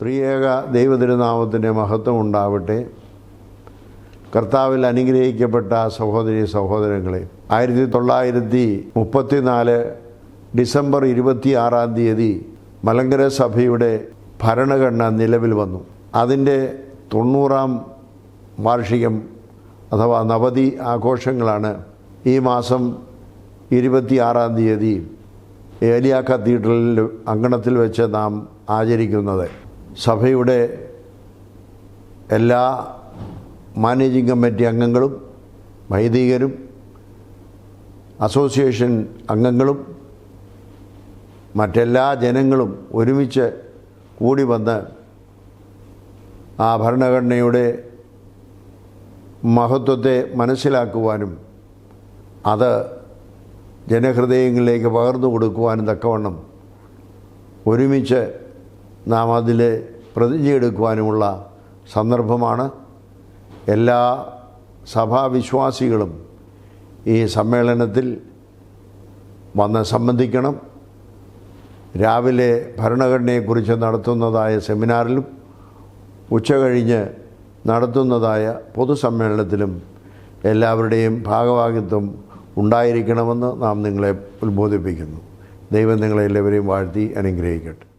ത്രിയേക ദൈവതിരുനാമത്തിന്റെ മഹത്വം ഉണ്ടാവട്ടെ. കർത്താവിൽ അനുഗ്രഹിക്കപ്പെട്ട സഹോദരി സഹോദരങ്ങളെ ആയിരത്തി തൊള്ളായിരത്തി മുപ്പത്തിനാല് ഡിസംബർ ഇരുപത്തി ആറാം തീയതി മലങ്കര സഭയുടെ ഭരണഘടന നിലവിൽ വന്നു. അതിന്റെ തൊണ്ണൂറാം വാർഷികം അഥവാ നവതി ആഘോഷങ്ങളാണ് ഈ മാസം ഇരുപത്തിയാറാം തീയതി ഏലിയ കത്തീഡ്രലിൽ അങ്കണത്തിൽ വെച്ച് നാം ആചരിക്കുന്നത്. സഭയുടെ എല്ലാ മാനേജിംഗ് കമ്മിറ്റി അംഗങ്ങളും വൈദികരും അസോസിയേഷൻ അംഗങ്ങളും മറ്റെല്ലാ ജനങ്ങളും ഒരുമിച്ച് കൂടി വന്ന് ആ ഭരണഘടനയുടെ മഹത്വത്തെ മനസ്സിലാക്കുവാനും അത് ജനഹൃദയങ്ങളിലേക്ക് പകർന്നു കൊടുക്കുവാനും തക്കവണ്ണം ഒരുമിച്ച് നാം അതിൽ പ്രതിജ്ഞയെടുക്കുവാനുമുള്ള സന്ദർഭമാണ്. എല്ലാ സഭാവിശ്വാസികളും ഈ സമ്മേളനത്തിൽ വന്ന് സംബന്ധിക്കണം. രാവിലെ ഭരണഘടനയെക്കുറിച്ച് നടത്തുന്നതായ സെമിനാറിലും ഉച്ചകഴിഞ്ഞ് നടത്തുന്നതായ പൊതുസമ്മേളനത്തിലും എല്ലാവരുടെയും ഭാഗവാഹിത്വം ഉണ്ടായിരിക്കണമെന്ന് നാം നിങ്ങളെ ഉത്ബോധിപ്പിക്കുന്നു. ദൈവം നിങ്ങളെല്ലാവരെയും വാഴ്ത്തി അനുഗ്രഹിക്കട്ടെ.